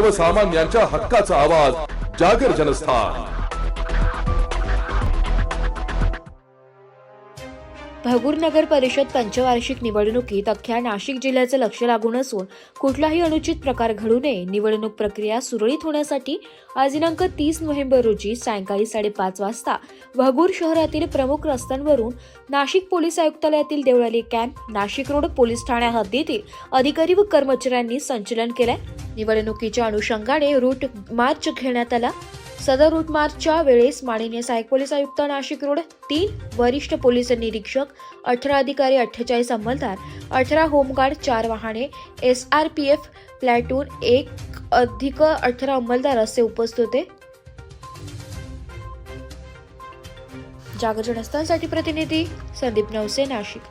सर्वसामान्यांच्या हक्काचा आवाज जागर जनस्थान. भगूर नगर परिषद पंचवार्षिक निवडणुकीत अख्ख्या नाशिक जिल्ह्याचे लक्ष लागून असून कुठलाही अनुचित प्रकार घडू नये. निवडणूक प्रक्रिया सुरळीत होण्यासाठी आज दिनांक तीस नोव्हेंबर रोजी सायंकाळी साडेपाच वाजता भगूर शहरातील प्रमुख रस्त्यांवरून Nashik police आयुक्तालयातील Deolali camp Nashik road police ठाण्या हद्दीतील अधिकारी व कर्मचाऱ्यांनी संचलन केलंय. निवडणुकीच्या अनुषंगाने रूट मार्च घेण्यात आला. सदर रूट मार्चच्या वेळेस माननीय सहाय्यक पोलीस आयुक्त नाशिक रोड तीन वरिष्ठ पोलीस निरीक्षक अठरा अधिकारी अठ्ठेचाळीस अंमलदार अठरा होमगार्ड चार वाहने S R P F platoon एक अधिक अठरा अंमलदार असे उपस्थित होते. जागरण प्रतिनिधी संदीप नवसे नाशिक.